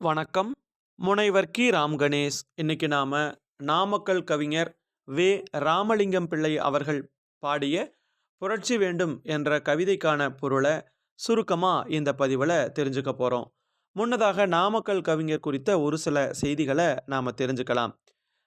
வணக்கம். முனைவர் கி. ராம் கணேஷ் இன்னைக்கு நாம நாமக்கல் கவிஞர் வே. ராமலிங்கம் பிள்ளை அவர்கள் பாடிய புரட்சி வேண்டும் என்ற கவிதைக்கான பொருளை சுருக்கமாக இந்த பதிவில் தெரிஞ்சுக்க போகிறோம் முன்னதாக நாமக்கல் கவிஞர் குறித்த ஒரு சில செய்திகளை நாம் தெரிஞ்சுக்கலாம்.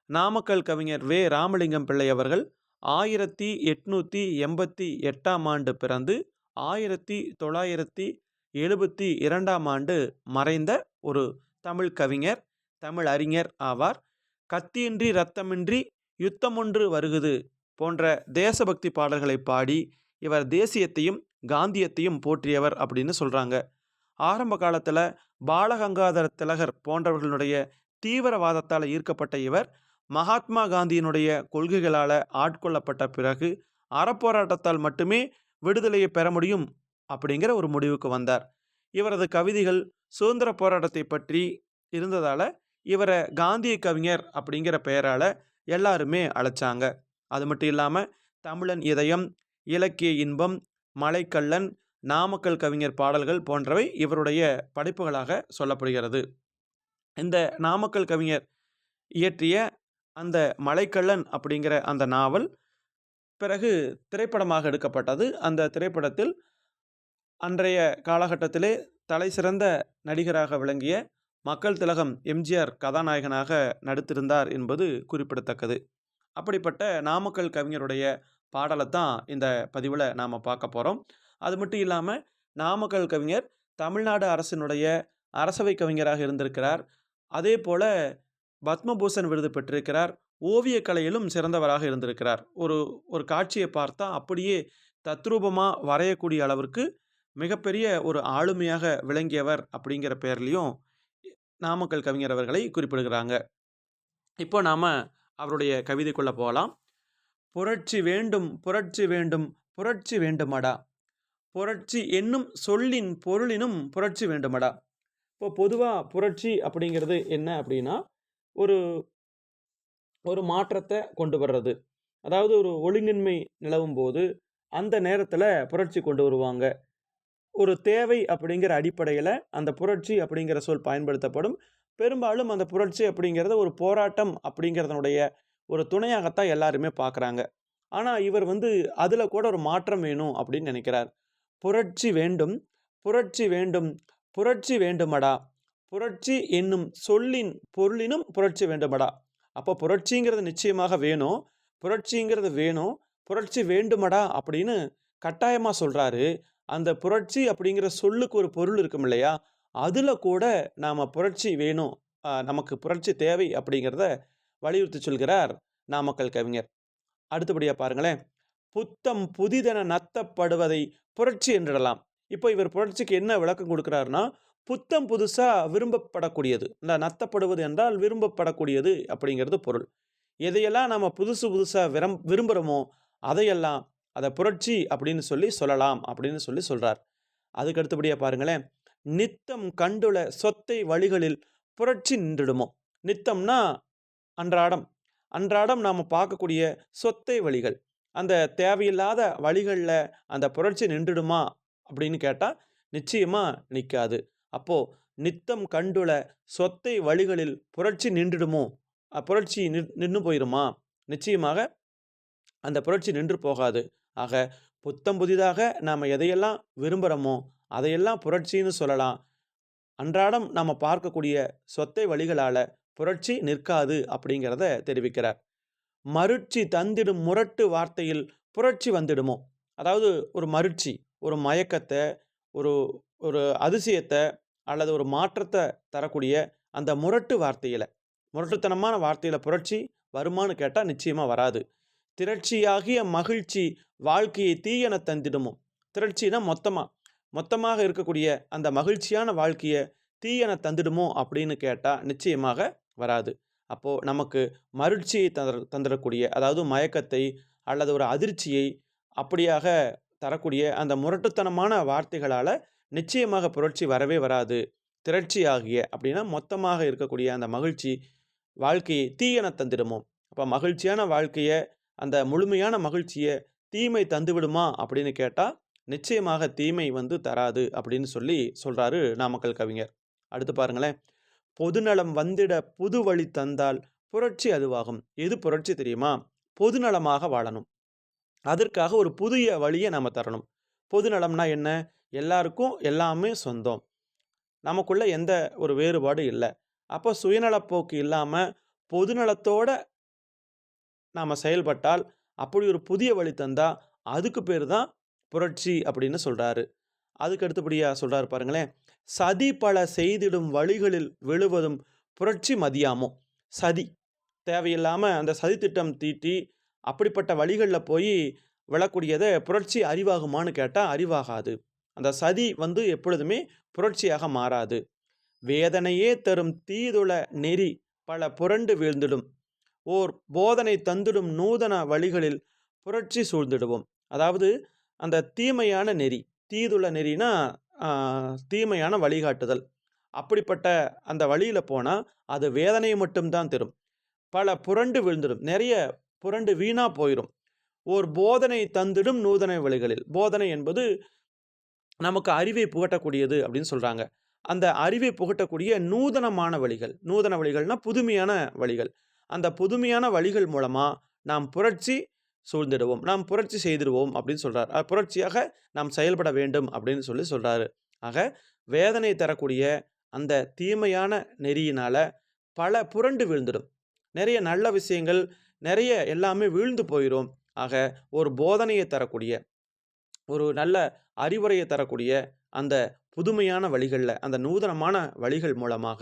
நாமக்கல் கவிஞர் வே. ராமலிங்கம் பிள்ளை அவர்கள் ஆயிரத்தி எட்நூற்றி எண்பத்தி எட்டாம் ஆண்டு பிறந்து ஆயிரத்தி தொள்ளாயிரத்தி எழுபத்தி இரண்டாம் ஆண்டு மறைந்த ஒரு தமிழ் கவிஞர் தமிழ் அறிஞர் ஆவார். கத்தியின்றி இரத்தமின்றி யுத்தமொன்று வருகுது போன்ற தேசபக்தி பாடல்களை பாடி இவர் தேசியத்தையும் காந்தியத்தையும் போற்றியவர் அப்படின்னு சொல்கிறாங்க ஆரம்ப காலத்தில் பாலகங்காதர திலகர் போன்றவர்களுடைய தீவிரவாதத்தால் ஈர்க்கப்பட்ட இவர் மகாத்மா காந்தியினுடைய கொள்கைகளால் ஆட்கொள்ளப்பட்ட பிறகு அறப்போராட்டத்தால் மட்டுமே விடுதலையை பெற முடியும் அப்படிங்கிற ஒரு முடிவுக்கு வந்தார். இவரது கவிதைகள் சுதந்திர போராட்டத்தை பற்றி இருந்ததால் இவரை காந்திய கவிஞர் அப்படிங்கிற பெயரால் எல்லாருமே அழைச்சாங்க. அது மட்டும் இல்லாமல் தமிழன் இதயம் இலக்கிய இன்பம் மலைக்கல்லன் நாமக்கல் கவிஞர் பாடல்கள் போன்றவை இவருடைய படைப்புகளாக சொல்லப்படுகிறது. இந்த நாமக்கல் கவிஞர் இயற்றிய அந்த மலைக்கல்லன் அப்படிங்கிற அந்த நாவல் பிறகு திரைப்படமாக எடுக்கப்பட்டது. அந்த திரைப்படத்தில் அன்றைய காலகட்டத்திலே தலை சிறந்த நடிகராக விளங்கிய மக்கள் திலகம் எம்ஜிஆர் கதாநாயகனாக நடித்திருந்தார் என்பது குறிப்பிடத்தக்கது. அப்படிப்பட்ட நாமக்கல் கவிஞருடைய பாடலை தான் இந்த பதிவில் நாம் பார்க்க போகிறோம் அது மட்டும் இல்லாமல் நாமக்கல் கவிஞர் தமிழ்நாடு அரசினுடைய அரசவை கவிஞராக இருந்திருக்கிறார். அதே போல் பத்மபூஷன் விருது பெற்றிருக்கிறார். ஓவியக் கலையிலும் சிறந்தவராக இருந்திருக்கிறார். ஒரு ஒரு காட்சியை பார்த்தா அப்படியே தத்ரூபமாக வரையக்கூடிய அளவிற்கு மிகப்பெரிய ஒரு ஆளுமையாக விளங்கியவர் அப்படிங்கிற பெயர்லையும் நாமக்கல் கவிஞர் அவர்களை குறிப்பிடுகிறாங்க. இப்போ நாம் அவருடைய கவிதைக்குள்ளே போகலாம் புரட்சி வேண்டும் புரட்சி வேண்டும் புரட்சி வேண்டுமடா. புரட்சி என்னும் சொல்லின் பொருளினும் புரட்சி வேண்டுமடா. இப்போ பொதுவாக புரட்சி அப்படிங்கிறது என்ன அப்படின்னா ஒரு ஒரு மாற்றத்தை கொண்டு வர்றது. அதாவது ஒரு ஒழுங்கின்மை நிலவும் போது அந்த நேரத்தில் புரட்சி கொண்டு வருவாங்க. ஒரு தேவை அப்படிங்கிற அடிப்படையில் அந்த புரட்சி அப்படிங்கிற சொல் பயன்படுத்தப்படும். பெரும்பாலும் அந்த புரட்சி அப்படிங்கிறத ஒரு போராட்டம் அப்படிங்கிறதனுடைய ஒரு துணையாகத்தான் எல்லாருமே பார்க்குறாங்க. ஆனால் இவர் வந்து அதில் கூட ஒரு மாற்றம் வேணும் அப்படின்னு நினைக்கிறார். புரட்சி வேண்டும் புரட்சி வேண்டும் புரட்சி வேண்டுமடா புரட்சி என்னும் சொல்லின் பொருளினும் புரட்சி வேண்டுமடா. அப்போ புரட்சிங்கிறது நிச்சயமாக வேணும் புரட்சிங்கிறது வேணும் புரட்சி வேண்டுமடா அப்படின்னு கட்டாயமாக சொல்கிறாரு அந்த புரட்சி அப்படிங்கிற சொல்லுக்கு ஒரு பொருள் இருக்கும் இல்லையா? அதில் கூட நாம் புரட்சி வேணும். நமக்கு புரட்சி தேவை அப்படிங்கிறத வலியுறுத்தி சொல்கிறார் நாமக்கல் கவிஞர். அடுத்தபடியாக பாருங்களேன். புத்தம் புதிதென நத்தப்படுவதை புரட்சி என்றிடலாம். இப்போ இவர் புரட்சிக்கு என்ன விளக்கம் கொடுக்குறாருன்னா புத்தம் புதுசாக விரும்பப்படக்கூடியது. இந்த நத்தப்படுவது என்றால் விரும்பப்படக்கூடியது அப்படிங்கிறது பொருள். எதையெல்லாம் நம்ம புதுசு புதுசாக விரம் விரும்புகிறோமோ அதையெல்லாம் அதை புரட்சி அப்படின்னு சொல்லி சொல்லலாம் அப்படின்னு சொல்லி சொல்கிறார் அதுக்கு அடுத்தபடியாக பாருங்களேன் நித்தம் கண்டுள்ள சொத்தை வழிகளில் புரட்சி நின்றுடுமோ? நித்தம்னா அன்றாடம். அன்றாடம் நாம் பார்க்கக்கூடிய சொத்தை வழிகள். அந்த தேவையில்லாத வழிகளில் அந்த புரட்சி நின்றுடுமா? அப்படின்னு கேட்டால் நிச்சயமாக நிற்காது அப்போது நித்தம் கண்டுள்ள சொத்தை வழிகளில் புரட்சி நின்றுடுமோ? புரட்சி நின்று போயிருமா? நிச்சயமாக அந்த புரட்சி நின்று போகாது. ஆக புத்தம் புதிதாக நாம் எதையெல்லாம் விரும்புகிறோமோ அதையெல்லாம் புரட்சின்னு சொல்லலாம். அன்றாடம் நாம் பார்க்கக்கூடிய சொத்தை வழிகளால் புரட்சி நிற்காது அப்படிங்கிறத தெரிவிக்கிறார். மருட்சி தந்திடும் முரட்டு வார்த்தையில் புரட்சி வந்துடுமோ? அதாவது ஒரு மருட்சி ஒரு மயக்கத்தை ஒரு ஒரு அதிசயத்தை அல்லது ஒரு மாற்றத்தை தரக்கூடிய அந்த முரட்டு வார்த்தையில் முரட்டுத்தனமான வார்த்தையில் புரட்சி வருமானு கேட்டால் நிச்சயமாக வராது. திரட்சியாகிய மகிழ்ச்சி வாழ்க்கையை தீயென தந்திடுமோ? திரட்சினா மொத்தமாக மொத்தமாக இருக்கக்கூடிய அந்த மகிழ்ச்சியான வாழ்க்கையை தீயென தந்துடுமோ அப்படின்னு கேட்டால் நிச்சயமாக வராது. அப்போது நமக்கு மகிழ்ச்சியை தந்த தந்துடக்கூடிய அதாவது மயக்கத்தை அல்லது ஒரு அதிர்ச்சியை அப்படியாக தரக்கூடிய அந்த முரட்டுத்தனமான வார்த்தைகளால் நிச்சயமாக புரட்சி வரவே வராது. திரட்சி ஆகிய அப்படின்னா மொத்தமாக இருக்கக்கூடிய அந்த மகிழ்ச்சி வாழ்க்கையை தீயென தந்திடுமோ? அப்போ மகிழ்ச்சியான வாழ்க்கையை அந்த முழுமையான மகிழ்ச்சியை தீமை தந்துவிடுமா அப்படின்னு கேட்டால் நிச்சயமாக தீமை வந்து தராது அப்படின்னு சொல்லி சொல்கிறாரு நாமக்கல் கவிஞர். அடுத்து பாருங்களேன். பொதுநலம் வந்திட புது வழி தந்தால் புரட்சி அதுவாகும். எது புரட்சி தெரியுமா? பொதுநலமாக வாழணும். அதற்காக ஒரு புதிய வழியை நம்ம தரணும். பொதுநலம்னா என்ன? எல்லாருக்கும் எல்லாமே சொந்தம். நமக்குள்ள எந்த ஒரு வேறுபாடு இல்லை. அப்போ சுயநலப்போக்கு இல்லாமல் பொதுநலத்தோட நாம் செயல்பட்டால் அப்படி ஒரு புதிய வழி தந்தால் அதுக்கு பேர் தான் புரட்சி அப்படின்னு சொல்கிறாரு அதுக்கு அடுத்தபடியாக சொல்கிறாரு பாருங்களேன் சதி பல செய்திடும் வழிகளில் விழுவதும் புரட்சி மதியாமோ? சதி. தேவையில்லாமல் அந்த சதி திட்டம் தீட்டி அப்படிப்பட்ட வழிகளில் போய் விழக்கூடியதை புரட்சி அறிவாகுமான்னு கேட்டால் அறிவாகாது. அந்த சதி வந்து எப்பொழுதுமே புரட்சியாக மாறாது. வேதனையே தரும் தீதுள நெறி பல புரண்டு வீழ்ந்திடும். ஓர் போதனை தந்திடும் நூதன வழிகளில் புரட்சி சூழ்ந்திடுவோம். அதாவது அந்த தீமையான நெறி தீதுள்ள நெறினா தீமையான வழிகாட்டுதல். அப்படிப்பட்ட அந்த வழியில் போனால் அது வேதனையை மட்டும்தான் தரும். பல புரண்டு விழுந்துடும் நிறைய புரண்டு வீணாக போயிடும் ஓர் போதனை தந்திடும் நூதன வழிகளில். போதனை என்பது நமக்கு அறிவை புகட்டக்கூடியது அப்படின்னு சொல்கிறாங்க அந்த அறிவை புகட்டக்கூடிய நூதனமான வழிகள். நூதன வழிகள்னால் புதுமையான வழிகள். அந்த புதுமையான வழிகள் மூலமாக நாம் புரட்சி சூழ்ந்திடுவோம். நாம் புரட்சி செய்திடுவோம் அப்படின்னு சொல்கிறார் புரட்சியாக நாம் செயல்பட வேண்டும் அப்படின்னு சொல்லி சொல்கிறாரு ஆக வேதனை தரக்கூடிய அந்த தீமையான நெறியினால் பல புரண்டு விழுந்துடும். நிறைய நல்ல விஷயங்கள் நிறைய எல்லாமே வீழ்ந்து போயிடும் ஆக ஒரு போதனையை தரக்கூடிய ஒரு நல்ல அறிவுரையை தரக்கூடிய அந்த புதுமையான வழிகளில் அந்த நூதனமான வழிகள் மூலமாக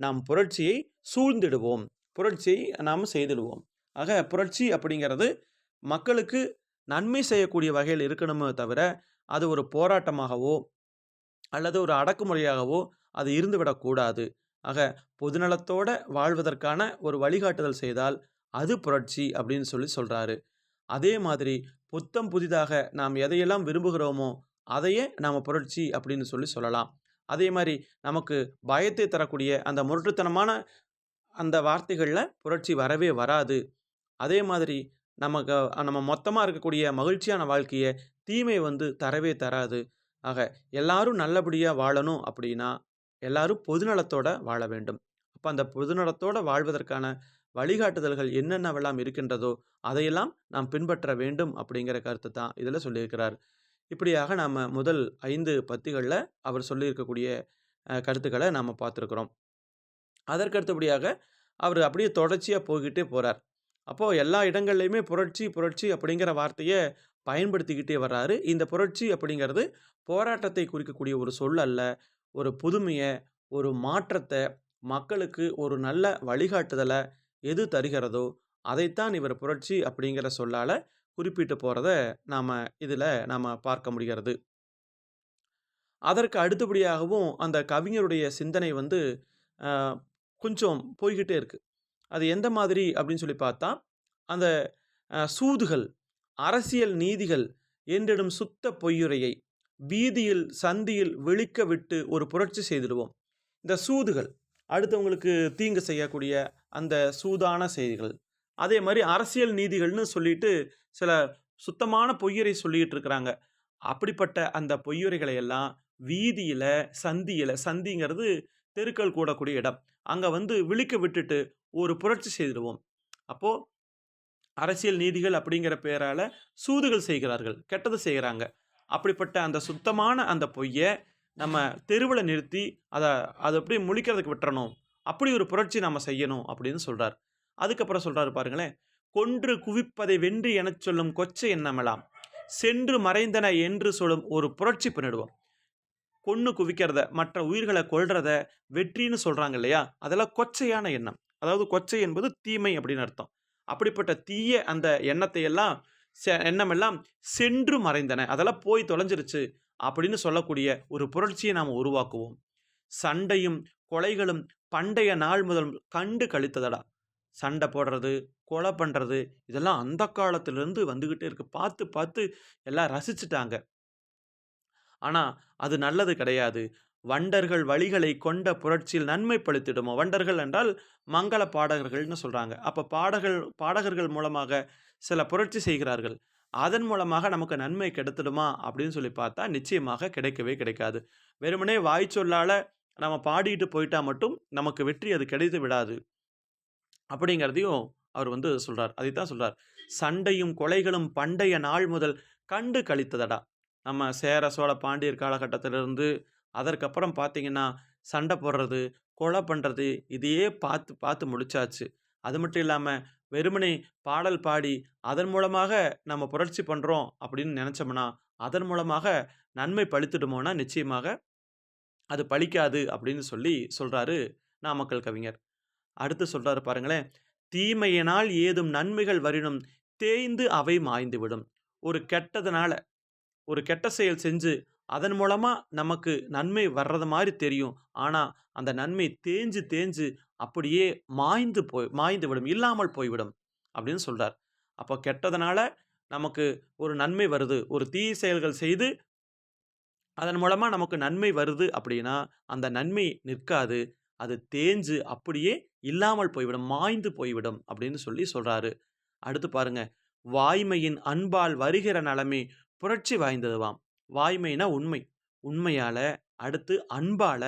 நாம் புரட்சியை சூழ்ந்திடுவோம். புரட்சியை நாம் செய்திடுவோம். ஆக புரட்சி அப்படிங்கிறது மக்களுக்கு நன்மை செய்யக்கூடிய வகையில் இருக்கணுமே தவிர அது ஒரு போராட்டமாகவோ அல்லது ஒரு அடக்குமுறையாகவோ அது இருந்துவிடக்கூடாது ஆக பொதுநலத்தோட வாழ்வதற்கான ஒரு வழிகாட்டுதல் செய்தால் அது புரட்சி அப்படின்னு சொல்லி சொல்கிறாரு அதே மாதிரி புத்தம் புதிதாக நாம் எதையெல்லாம் விரும்புகிறோமோ அதையே நாம் புரட்சி அப்படின்னு சொல்லி சொல்லலாம். அதே மாதிரி நமக்கு பயத்தை தரக்கூடிய அந்த முரட்டுத்தனமான அந்த வார்த்தைகளில் புரட்சி வரவே வராது. அதே மாதிரி நமக்கு நம்ம மொத்தமாக இருக்கக்கூடிய மகிழ்ச்சியான வாழ்க்கையை தீமை வந்து தரவே தராது. ஆக எல்லாரும் நல்லபடியாக வாழணும் அப்படின்னா எல்லாரும் பொதுநலத்தோட வாழ வேண்டும். அப்போ அந்த பொதுநலத்தோட வாழ்வதற்கான வழிகாட்டுதல்கள் என்னென்னவெல்லாம் இருக்கின்றதோ அதையெல்லாம் நாம் பின்பற்ற வேண்டும் அப்படிங்கிற கருத்து தான் இதில் சொல்லியிருக்கிறார். இப்படியாக நாம் முதல் ஐந்து பத்திகளில் அவர் சொல்லியிருக்கக்கூடிய கருத்துக்களை நாம் பார்த்துருக்குறோம். அதற்கடுத்தபடியாக அவர் அப்படியே தொடர்ச்சியாக போய்கிட்டே போகிறார் அப்போது எல்லா இடங்கள்லையுமே புரட்சி புரட்சி அப்படிங்கிற வார்த்தையை பயன்படுத்திக்கிட்டே வர்றாரு. இந்த புரட்சி அப்படிங்கிறது போராட்டத்தை குறிக்கக்கூடிய ஒரு சொல் அல்ல ஒரு புதுமையை ஒரு மாற்றத்தை மக்களுக்கு ஒரு நல்ல வழிகாட்டுதலை எது தருகிறதோ அதைத்தான் இவர் புரட்சி அப்படிங்கிற சொல்லால் குறிப்பிட்டு போகிறத நாம் இதில் நாம் பார்க்க முடிகிறது. அதற்கு அடுத்தபடியாகவும் அந்த கவிஞருடைய சிந்தனை வந்து கொஞ்சம் போய்கிட்டே இருக்குது அது எந்த மாதிரி அப்படின்னு சொல்லி பார்த்தா அந்த சூதுகள் அரசியல் நீதிகள் என்றிடும் சுத்த பொய்யுரையை வீதியில் சந்தியில் விழிக்க விட்டு ஒரு புரட்சி செய்திடுவோம். இந்த சூதுகள் அடுத்தவங்களுக்கு தீங்கு செய்யக்கூடிய அந்த சூதான செய்திகள். அதே மாதிரி அரசியல் நீதிகள்னு சொல்லிட்டு சில சுத்தமான பொய்யுரை சொல்லிகிட்டு இருக்கிறாங்க. அப்படிப்பட்ட அந்த பொய்யுரைகளை எல்லாம் வீதியில் சந்தியில் சந்திங்கிறது தெருக்கள் கூடக்கூடிய இடம். அங்கே வந்து விழிக்க விட்டுட்டு ஒரு புரட்சி செய்திடுவோம். அப்போது அரசியல் நீதிகள் அப்படிங்கிற பேரால் சூதுகள் செய்கிறார்கள். கெட்டது செய்கிறாங்க அப்படிப்பட்ட அந்த சுத்தமான அந்த பொய்யை நம்ம தெருவில் நிறுத்தி அதை அதை அப்படியே முழிக்கிறதுக்கு விட்டுறணும்? அப்படி ஒரு புரட்சி நம்ம செய்யணும் அப்படின்னு சொல்கிறார் அதுக்கப்புறம் சொல்கிறாரு பாருங்களேன். கொன்று குவிப்பதை வென்று எனச் சொல்லும் கொச்சை என்னமெல்லாம் சென்று மறைந்தன என்று சொல்லும் ஒரு புரட்சி பண்ணிடுவோம் கொன்று குவிக்கிறத மற்ற உயிர்களை கொள்றத வெற்றின்னு சொல்கிறாங்க இல்லையா? அதெல்லாம் கொச்சையான எண்ணம். அதாவது கொச்சை என்பது தீமை அப்படின்னு அர்த்தம். அப்படிப்பட்ட தீய அந்த எண்ணத்தை எல்லாம் செ- எண்ணமெல்லாம் சென்று மறைந்தன. அதெல்லாம் போய் தொலைஞ்சிருச்சு அப்படின்னு சொல்லக்கூடிய ஒரு புரட்சியை நாம் உருவாக்குவோம். சண்டையும் கொலைகளும் பண்டைய நாள் முதல் கண்டு கழித்ததடா. சண்டை போடுறது கொலை பண்ணுறது இதெல்லாம் அந்த காலத்திலேருந்து வந்துக்கிட்டே இருக்குது பார்த்து பார்த்து எல்லாம் ரசிச்சுட்டாங்க. ஆனால் அது நல்லது கிடையாது. வண்டர்கள் வழிகளை கொண்ட புரட்சியில் நன்மை வண்டர்கள் என்றால் மங்கள பாடகர்கள்னு சொல்கிறாங்க அப்போ பாடகர்கள் பாடகர்கள் மூலமாக சில புரட்சி செய்கிறார்கள். அதன் மூலமாக நமக்கு நன்மை கிடைத்திடுமா? அப்படின்னு சொல்லி பார்த்தா நிச்சயமாக கிடைக்கவே கிடைக்காது. வெறுமனே வாய் சொல்லால் நம்ம பாடிட்டு போயிட்டா மட்டும் நமக்கு வெற்றி அது கிடைத்து விடாது. அப்படிங்கிறதையும் அவர் வந்து சொல்கிறார் அதைத்தான் சொல்கிறார் "சண்டையும் கொலைகளும் பண்டைய நாள் முதல் கண்டு கழித்ததடா. நம்ம சேர, சோழ, பாண்டியர் காலகட்டத்திலிருந்து அதற்கப்புறம் பார்த்தீங்கன்னா, சண்டை போடுறது, கொலை பண்றது இதையே பார்த்து பார்த்து முழிச்சாச்சு. அது மட்டும் இல்லாமல் வெறுமனை பாடல் பாடி, அதன் மூலமாக நம்ம புரட்சி பண்ணுறோம் அப்படின்னு நினச்சோம்னா அதன் மூலமாக நன்மை பழித்துடுமோனா நிச்சயமாக அது பழிக்காது அப்படின்னு சொல்லி சொல்கிறாரு நாமக்கல் கவிஞர். அடுத்து சொல்கிறாரு பாருங்களேன். "தீமையினால் ஏதும் நன்மைகள் வரினும் தேய்ந்து அவை மாய்ந்துவிடும்." ஒரு கெட்டதுனால, ஒரு கெட்ட செயல் செஞ்சு, அதன் மூலமாக நமக்கு நன்மை வர்றது மாதிரி தெரியும். ஆனால் அந்த நன்மை தேஞ்சு தேஞ்சு அப்படியே மாய்ந்து போய் மாய்ந்து விடும் இல்லாமல் போய்விடும் அப்படின்னு சொல்கிறார் அப்போ கெட்டதுனால நமக்கு ஒரு நன்மை வருது. ஒரு தீய செயல்கள் செய்து, அதன் மூலமாக நமக்கு நன்மை வருது அப்படின்னா, அந்த நன்மை நிற்காது. அது தேஞ்சு அப்படியே இல்லாமல் போய்விடும். மாய்ந்து போய்விடும் அப்படின்னு சொல்லி சொல்கிறாரு அடுத்து பாருங்க. "வாய்மையின் அன்பால் வருகிற நலமே புரட்சி வாய்ந்ததுவாம்." வாய்மைனா உண்மை. உண்மையால, அடுத்து அன்பால,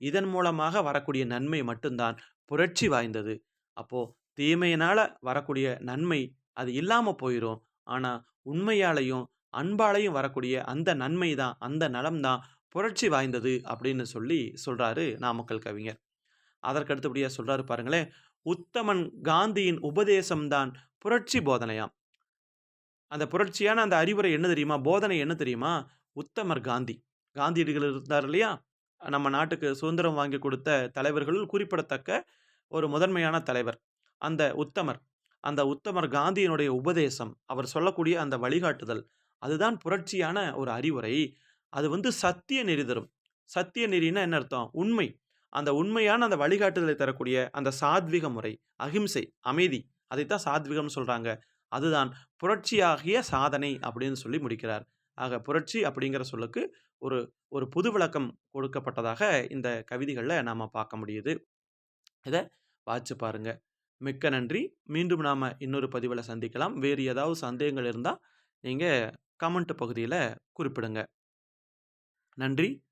இதன் மூலமாக வரக்கூடிய நன்மை மட்டும்தான் புரட்சி வாய்ந்தது. அப்போ தீமையினால வரக்கூடிய நன்மை அது இல்லாம போயிடும் ஆனா, உண்மையாலையும் அன்பாலையும் வரக்கூடிய அந்த நன்மை தான், அந்த நலம் தான் புரட்சி வாய்ந்தது அப்படின்னு சொல்லி சொல்றாரு நாமக்கல் கவிஞர். அதற்கு அடுத்தபடியா சொல்றாரு பாருங்களேன். "உத்தமன் காந்தியின் உபதேசம் தான் புரட்சி போதனையாம்." அந்த புரட்சியான அந்த அறிவுரை என்ன தெரியுமா? போதனை என்ன தெரியுமா? உத்தமர் காந்தி. காந்தியடிகள் இருந்தார் இல்லையா? நம்ம நாட்டுக்கு சுதந்திரம் வாங்கி கொடுத்த தலைவர்களுள் குறிப்பிடத்தக்க ஒரு முதன்மையான தலைவர். அந்த உத்தமர். அந்த உத்தமர் காந்தியினுடைய உபதேசம், அவர் சொல்லக்கூடிய அந்த வழிகாட்டுதல், அதுதான் புரட்சியான ஒரு அறிவுரை. அது வந்து சத்திய நெறி தரும். சத்திய நெறின்னா என்ன அர்த்தம்? உண்மை. அந்த உண்மையான அந்த வழிகாட்டுதலை தரக்கூடிய அந்த சாத்வீக முறை, அகிம்சை, அமைதி. அதைத்தான் சாத்வீகம்னு சொல்கிறாங்க அதுதான் புரட்சியாகிய சாதனை அப்படின்னு சொல்லி முடிக்கிறார். ஆக புரட்சி அப்படிங்கிற சொல்லுக்கு ஒரு ஒரு புது விளக்கம் கொடுக்கப்பட்டதாக இந்த கவிதைகளில் நாம் பார்க்க முடியுது. இதை வாட்சி பாருங்க. மிக்க நன்றி. மீண்டும் நாம் இன்னொரு பதிவில் சந்திக்கலாம். வேறு ஏதாவது சந்தேகங்கள் இருந்தால் நீங்கள் கமெண்ட் பகுதியில் குறிப்பிடுங்க. நன்றி.